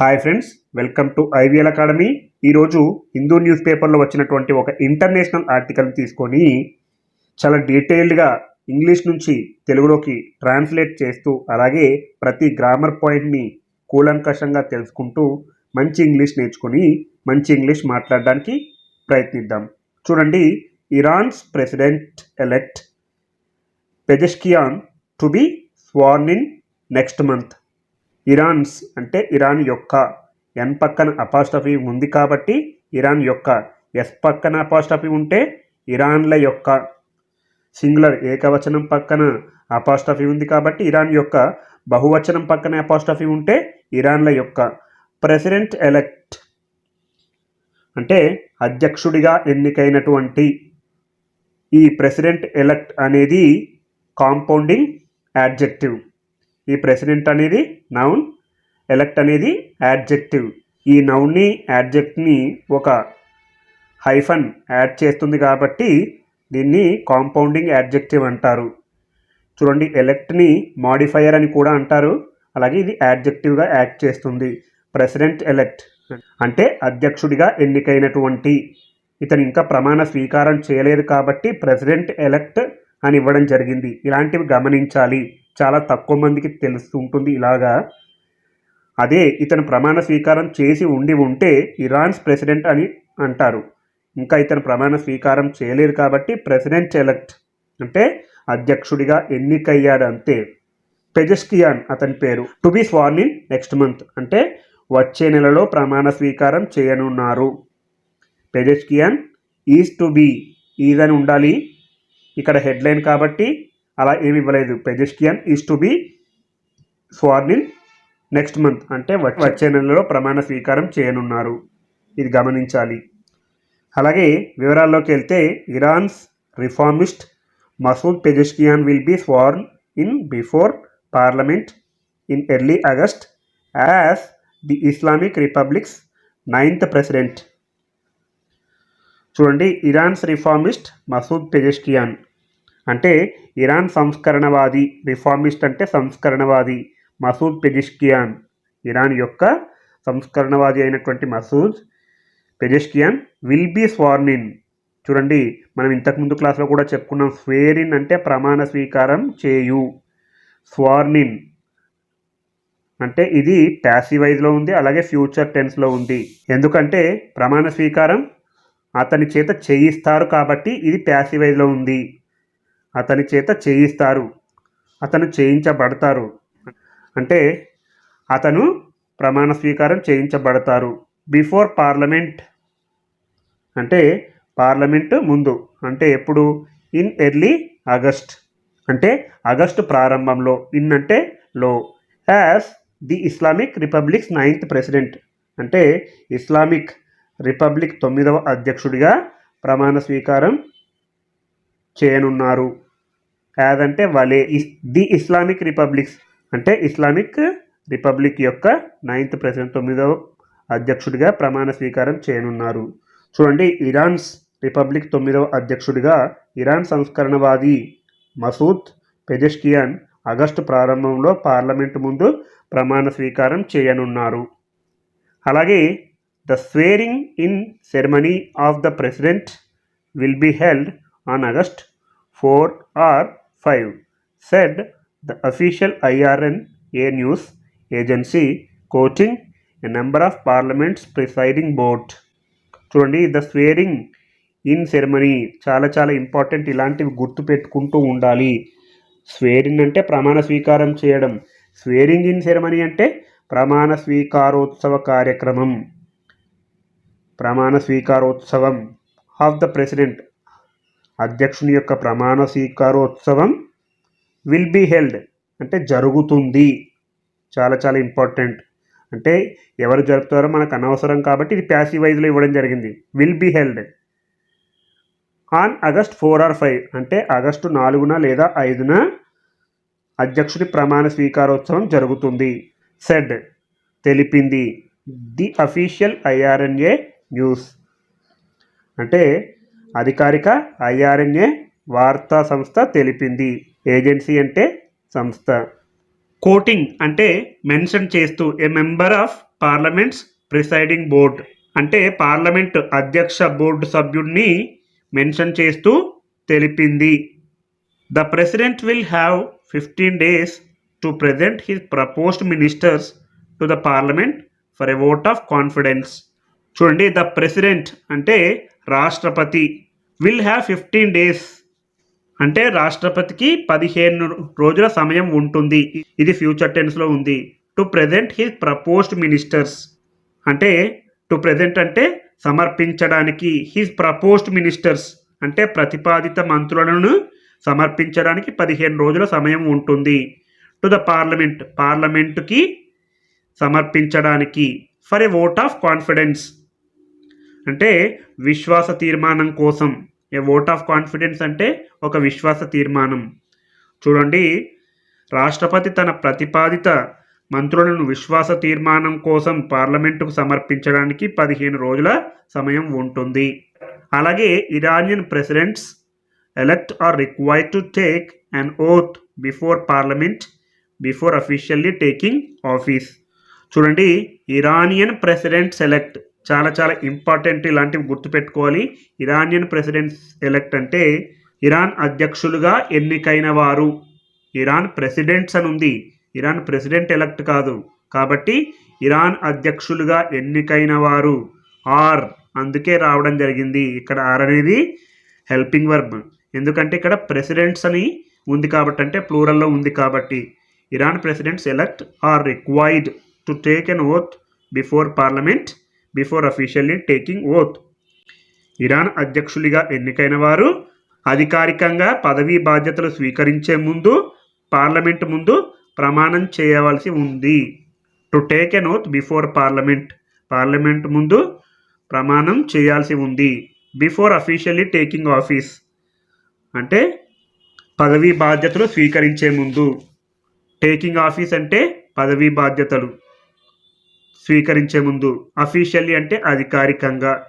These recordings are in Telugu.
Hi friends welcome to IVL academy. ఈరోజు హిందూ న్యూస్ పేపర్లో వచ్చినటువంటి ఒక ఇంటర్నేషనల్ ఆర్టికల్ తీసుకొని చాలా డీటెయిల్డ్గా ఇంగ్లీష్ నుంచి తెలుగులోకి ట్రాన్స్లేట్ చేస్తూ అలాగే ప్రతి గ్రామర్ పాయింట్ని కూలంకషంగా తెలుసుకుంటూ మంచి ఇంగ్లీష్ నేర్చుకొని మంచి ఇంగ్లీష్ మాట్లాడడానికి ప్రయత్నిద్దాం. చూడండి Iran's president elect Pezeshkian to be sworn in next month. Iran's అంటే ఇరాన్ యొక్క ఎన్ పక్కన అపాస్టఫీ ఉంది కాబట్టి ఇరాన్ యొక్క ఎస్ పక్కన అపాస్టఫీ ఉంటే ఇరాన్ల యొక్క సింగులర్ ఏకవచనం పక్కన అపాస్టఫీ ఉంది కాబట్టి ఇరాన్ యొక్క బహువచనం పక్కన అపాస్టఫీ ఉంటే ఇరాన్ల యొక్క ప్రెసిడెంట్ ఎలెక్ట్ అంటే అధ్యక్షుడిగా ఎన్నికైనటువంటి ఈ ప్రెసిడెంట్ ఎలెక్ట్ అనేది కాంపౌండింగ్ యాడ్జెక్టివ్. ఈ ప్రెసిడెంట్ అనేది నౌన్ ఎలెక్ట్ అనేది యాడ్జెక్టివ్. ఈ నౌన్ని యాడ్జెక్ట్ని ఒక హైఫన్ యాడ్ చేస్తుంది కాబట్టి దీన్ని కాంపౌండింగ్ యాడ్జెక్టివ్ అంటారు. చూడండి ఎలెక్ట్ని మాడిఫైయర్ అని కూడా అంటారు. అలాగే ఇది యాడ్జెక్టివ్గా యాక్ట్ చేస్తుంది. ప్రెసిడెంట్ ఎలెక్ట్ అంటే అధ్యక్షుడిగా ఎన్నికైనటువంటి. ఇతను ఇంకా ప్రమాణ స్వీకారం చేయలేదు కాబట్టి ప్రెసిడెంట్ ఎలెక్ట్ అని ఇవ్వడం జరిగింది. ఇలాంటివి గమనించాలి. చాలా తక్కువ మందికి తెలుస్తుంటుంది ఇలాగా. అదే ఇతను ప్రమాణ స్వీకారం చేసి ఉండి ఉంటే ఇరాన్స్ ప్రెసిడెంట్ అని అంటారు. ఇంకా ఇతను ప్రమాణ స్వీకారం చేయలేదు కాబట్టి ప్రెసిడెంట్ ఎలక్ట్ అంటే అధ్యక్షుడిగా ఎన్నికయ్యాడు అంతే. పెజెస్కియాన్ అతని పేరు. To be sworn in next month అంటే వచ్చే నెలలో ప్రమాణ స్వీకారం చేయనున్నారు. Pezeshkian is to be is అని ఉండాలి. ఇక్కడ హెడ్లైన్ కాబట్టి అలా ఏమి ఇవ్వలేదు. Pezeshkian is to be sworn in next month అంటే వచ్చే నెలలో ప్రమాణ స్వీకారం చేయనున్నారు. ఇది గమనించాలి. అలాగే వివరాల్లోకి వెళ్తే Iran's reformist Masoud Pezeshkian will be sworn in before parliament in early August as the Islamic Republic's ninth president చూడండి ఇరాన్స్ రిఫార్మిస్ట్ మసూద్ పెజెస్కియాన్ అంటే ఇరాన్ సంస్కరణవాది రిఫార్మిస్ట్ అంటే సంస్కరణవాది మసూద్ పెజిష్కియాన్. ఇరాన్ యొక్క సంస్కరణవాది అయినటువంటి Masoud Pezeshkian will be sworn in చూడండి మనం ఇంతకుముందు క్లాస్లో కూడా చెప్పుకున్నాం స్వేరిన్ అంటే ప్రమాణ స్వీకారం చేయు స్వార్నిన్ అంటే ఇది ప్యాసివైజ్లో ఉంది అలాగే ఫ్యూచర్ టెన్స్లో ఉంది. ఎందుకంటే ప్రమాణ స్వీకారం అతని చేత చేయిస్తారు కాబట్టి ఇది ప్యాసివైజ్లో ఉంది. అతని చేత చేయిస్తారు. అతను చేయించబడతారు. అంటే అతను ప్రమాణ స్వీకారం చేయించబడతారు. Before parliament. అంటే పార్లమెంట్ ముందు. అంటే ఎప్పుడు? In early August. అంటే ఆగస్టు ప్రారంభంలో. ఇన్ అంటే లో. As the Islamic Republic's ninth president. అంటే ఇస్లామిక్ రిపబ్లిక్ తొమ్మిదవ అధ్యక్షుడిగా ప్రమాణ స్వీకారం చేయనున్నారు యాజ్ అంటే వలే ఇస్- ది ఇస్లామిక్ రిపబ్లిక్స్. అంటే ఇస్లామిక్ రిపబ్లిక్ యొక్క నైన్త్ ప్రెసిడెంట్ తొమ్మిదవ అధ్యక్షుడిగా ప్రమాణ స్వీకారం చేయనున్నారు. చూడండి ఇరాన్స్ రిపబ్లిక్ తొమ్మిదవ అధ్యక్షుడిగా ఇరాన్ సంస్కరణవాది మసూద్ పెజెష్కియాన్ ఆగస్టు ప్రారంభంలో పార్లమెంటు ముందు ప్రమాణ స్వీకారం చేయనున్నారు. అలాగే the swearing in ceremony of the president will be held on August four or five said the official IRNA news agency quoting a member of parliament's presiding board చూడండి ద స్వేరింగ్ ఇన్ సెరమనీ చాలా చాలా ఇంపార్టెంట్ ఇలాంటివి గుర్తు పెట్టుకుంటూ ఉండాలి. స్వేరింగ్ అంటే ప్రమాణ స్వీకారం చేయడం. స్వేరింగ్ ఇన్ సెరమనీ అంటే ప్రమాణ స్వీకారోత్సవ కార్యక్రమం. ప్రమాణ స్వీకారోత్సవం ఆఫ్ ద ప్రెసిడెంట్ అధ్యక్షుని యొక్క ప్రమాణ స్వీకారోత్సవం విల్ బీ హెల్డ్ అంటే జరుగుతుంది. చాలా చాలా ఇంపార్టెంట్ అంటే ఎవరు జరుపుతారో మనకు అనవసరం కాబట్టి ఇది ప్యాసివైజ్లో ఇవ్వడం జరిగింది. Will be held on August four or five అంటే ఆగస్టు నాలుగున లేదా ఐదున అధ్యక్షుడి ప్రమాణ స్వీకారోత్సవం జరుగుతుంది. సెడ్ తెలిపింది. ది అఫీషియల్ ఐఆర్ఎన్ఏ న్యూస్ అంటే అధికారిక ఐఆర్ఎన్ఏ వార్తా సంస్థ తెలిపింది. ఏజెన్సీ అంటే సంస్థ. కోటింగ్ అంటే మెన్షన్ చేస్తూ a member of parliament's presiding board అంటే పార్లమెంట్ అధ్యక్ష బోర్డు సభ్యుడిని మెన్షన్ చేస్తూ తెలిపింది. The president will have fifteen days to present his proposed ministers to the parliament for a vote of confidence. చూడండి ద ప్రెసిడెంట్ అంటే రాష్ట్రపతి విల్ హ్యావ్ ఫిఫ్టీన్ డేస్. అంటే రాష్ట్రపతికి పదిహేను రోజుల సమయం ఉంటుంది. ఇది ఫ్యూచర్ టెన్స్లో ఉంది. To present his proposed ministers. అంటే టు ప్రజెంట్ అంటే సమర్పించడానికి. His proposed ministers. అంటే ప్రతిపాదిత మంత్రులను సమర్పించడానికి పదిహేను రోజుల సమయం ఉంటుంది. To the parliament. పార్లమెంటుకి సమర్పించడానికి. For a vote of confidence. అంటే విశ్వాస తీర్మానం కోసం. ఏ ఓట్ ఆఫ్ కాన్ఫిడెన్స్ అంటే ఒక విశ్వాస తీర్మానం. చూడండి రాష్ట్రపతి తన ప్రతిపాదిత మంత్రులను విశ్వాస తీర్మానం కోసం పార్లమెంటుకు సమర్పించడానికి పదిహేను రోజుల సమయం ఉంటుంది. అలాగే Iranian presidents elect are require to take an oath before parliament before officially taking office చూడండి ఇరానియన్ ప్రెసిడెంట్ సెలెక్ట్ చాలా చాలా ఇంపార్టెంట్ ఇలాంటివి గుర్తుపెట్టుకోవాలి. ఇరానియన్ ప్రెసిడెంట్ ఎలెక్ట్ అంటే ఇరాన్ అధ్యక్షులుగా ఎన్నికైన వారు. ఇరాన్ ప్రెసిడెంట్స్ అని ఉంది. ఇరాన్ ప్రెసిడెంట్ ఎలక్ట్ కాదు. కాబట్టి ఇరాన్ అధ్యక్షులుగా ఎన్నికైన వారు ఆర్. అందుకే రావడం జరిగింది. ఇక్కడ ఆర్ అనేది హెల్పింగ్ వర్బ్ ఎందుకంటే ఇక్కడ ప్రెసిడెంట్స్ అని ఉంది కాబట్టి అంటే ప్లూరల్లో ఉంది కాబట్టి Iran presidents elect are required to take an oath before parliament before officially taking oath Iran అధ్యక్షులుగా ఎన్నికైన వారు అధికారికంగా పదవీ బాధ్యతలు స్వీకరించే ముందు పార్లమెంట్ ముందు ప్రమాణం చేయవలసి ఉంది. To take an oath before parliament parliament ముందు ప్రమాణం చేయాల్సి ఉంది. బిఫోర్ అఫీషియల్లీ టేకింగ్ ఆఫీస్ అంటే పదవీ బాధ్యతలు స్వీకరించే ముందు. టేకింగ్ ఆఫీస్ అంటే పదవీ బాధ్యతలు. స్వీకరించే ముందు అఫీషియల్లీ అంటే అధికారికంగా.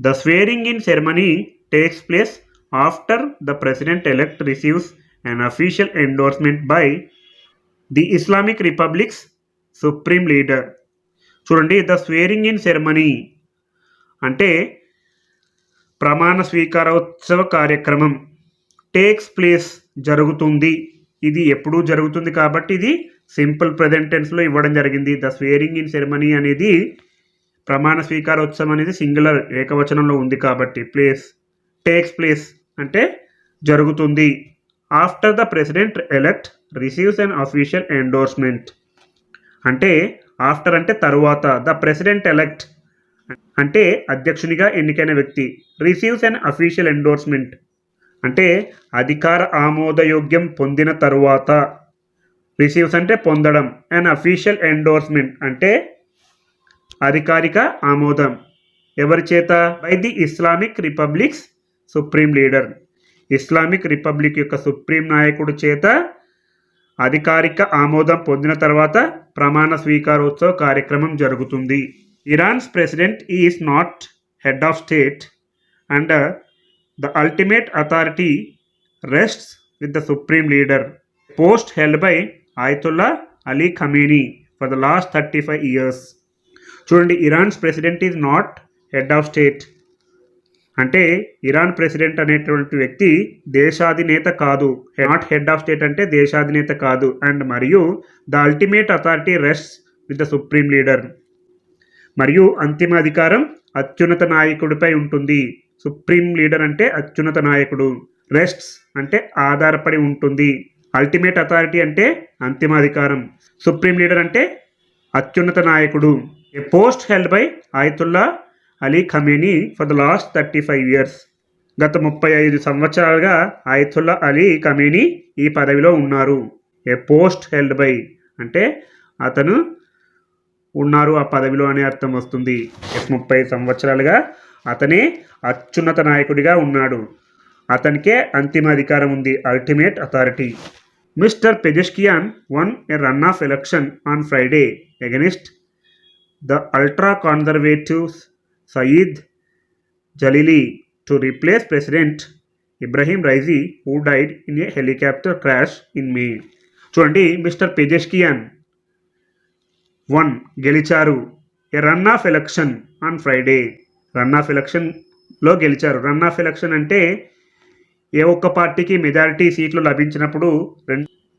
The swearing in ceremony takes place after the president elect receives an official endorsement by the Islamic Republic's supreme leader చూడండి ద స్వేరింగ్ ఇన్ సెరమనీ అంటే ప్రమాణ స్వీకారోత్సవ కార్యక్రమం. టేక్స్ ప్లేస్ జరుగుతుంది. ఇది ఎప్పుడూ జరుగుతుంది కాబట్టి ఇది సింపుల్ ప్రజెంట్ టెన్స్లో ఇవ్వడం జరిగింది. ద స్వేరింగ్ ఇన్ సెరమనీ అనేది ప్రమాణ స్వీకారోత్సవం అనేది సింగులర్ ఏకవచనంలో ఉంది కాబట్టి ప్లేస్ టేక్స్ ప్లేస్ అంటే జరుగుతుంది. After the president elect receives an official endorsement అంటే ఆఫ్టర్ అంటే తరువాత. ద ప్రెసిడెంట్ ఎలెక్ట్ అంటే అధ్యక్షునిగా ఎన్నికైన వ్యక్తి రిసీవ్స్ అన్ అఫీషియల్ ఎండోర్స్మెంట్ అంటే అధికార ఆమోదయోగ్యం పొందిన తరువాత. రిసీవ్స్ అంటే పొందడం. అండ్ అఫీషియల్ ఎండోర్స్మెంట్ అంటే అధికారిక ఆమోదం. ఎవరి చేత? By the Islamic Republic's supreme leader Islamic Republic యొక్క సుప్రీం నాయకుడు చేత అధికారిక ఆమోదం పొందిన తర్వాత ప్రమాణ స్వీకారోత్సవ కార్యక్రమం జరుగుతుంది. Iran's president is not head of state and the ultimate authority rests with the supreme leader post held by Ayatollah Ali Khamenei for the last thirty five years చూడండి Iran's president is not head of state అంటే ఇరాన్ ప్రెసిడెంట్ అనేటువంటి వ్యక్తి దేశాధినేత కాదు. నాట్ హెడ్ ఆఫ్ స్టేట్ అంటే దేశాధినేత కాదు. అండ్ మరియు the ultimate authority rest with the supreme leader మరియు అంతిమ అధికారం అత్యున్నత నాయకుడిపై ఉంటుంది. సుప్రీం లీడర్ అంటే అత్యున్నత నాయకుడు. రెస్ట్స్ అంటే ఆధారపడి ఉంటుంది. అల్టిమేట్ అథారిటీ అంటే అంతిమ అధికారం సుప్రీం లీడర్ అంటే అత్యున్నత నాయకుడు. A post held by Ayatollah Ali Khamenei for the last thirty five years గత ముప్పై ఐదు సంవత్సరాలుగా ఆయతుల్లా అలీ ఖమేనీ ఈ పదవిలో ఉన్నారు. ఏ పోస్ట్ హెల్డ్ బై అంటే అతను ఉన్నారు ఆ పదవిలో అనే అర్థం వస్తుంది. ముప్పై సంవత్సరాలుగా అతనే అత్యున్నత నాయకుడిగా ఉన్నాడు. అతనికే అంతిమ అధికారం ఉంది ultimate authority mister Pezeshkian won a run off election on Friday against the ultra conservatives Saeed Jalili to replace president Ebrahim Raisi who died in a helicopter crash in May. చూడండి మిస్టర్ పెజెస్కియాన్ వన్ గెలిచారు. A run off election on Friday. Run off ఎలక్షన్లో గెలిచారు. రన్ ఆఫ్ ఎలక్షన్ అంటే ఏ ఒక్క పార్టీకి మెజారిటీ సీట్లు లభించినప్పుడు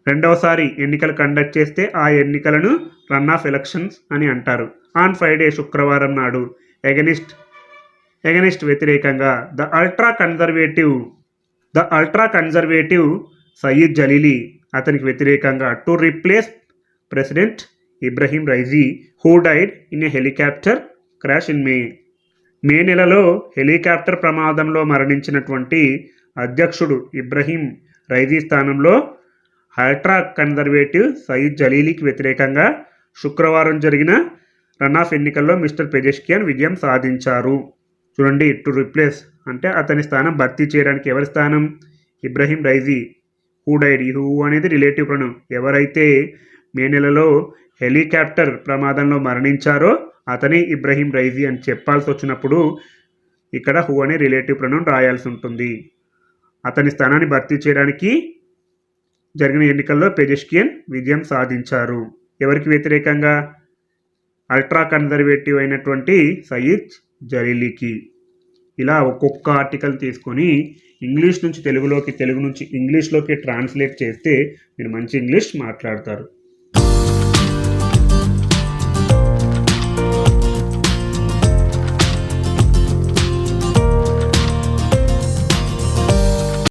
రెండవసారి ఎన్నికలు కండక్ట్ చేస్తే ఆ ఎన్నికలను రన్ ఆఫ్ ఎలక్షన్స్ అని అంటారు. ఆన్ ఫ్రైడే శుక్రవారం నాడు ఎగనిస్ట్ ఎగనిస్ట్ వ్యతిరేకంగా the ultra conservative the ultra conservative Saeed Jalili అతనికి వ్యతిరేకంగా to replace president Ebrahim Raisi who died in a helicopter crash in May. May నెలలో హెలికాప్టర్ ప్రమాదంలో మరణించినటువంటి అధ్యక్షుడు ఇబ్రహీం రైజీ స్థానంలో అల్ట్రా కన్జర్వేటివ్ సయీద్ జలీలీకి వ్యతిరేకంగా శుక్రవారం జరిగిన రన్నాఫ్ ఎన్నికల్లో మిస్టర్ పెజెష్కియన్ విజయం సాధించారు. చూడండి టు రిప్లేస్ అంటే అతని స్థానం భర్తీ చేయడానికి ఎవరి స్థానం? ఇబ్రహీం రైజీ హూ డైడ్ ఈ హూ అనేది రిలేటివ్ ప్రణం ఎవరైతే మే నెలలో హెలికాప్టర్ ప్రమాదంలో మరణించారో అతనే ఇబ్రహీం రైజీ అని చెప్పాల్సి వచ్చినప్పుడు ఇక్కడ హూ అనే రిలేటివ్ ప్రణం రాయాల్సి ఉంటుంది. అతని స్థానాన్ని భర్తీ చేయడానికి జరిగిన ఎన్నికల్లో పెజెష్కియన్ విజయం సాధించారు. ఎవరికి వ్యతిరేకంగా? అల్ట్రా కన్జర్వేటివ్ అయినటువంటి సయీద్ జలీలీకి. ఇలా ఒక్కొక్క ఆర్టికల్ తీసుకొని ఇంగ్లీష్ నుంచి తెలుగులోకి తెలుగు నుంచి ఇంగ్లీష్లోకి ట్రాన్స్లేట్ చేస్తే మీరు మంచి ఇంగ్లీష్ మాట్లాడతారు.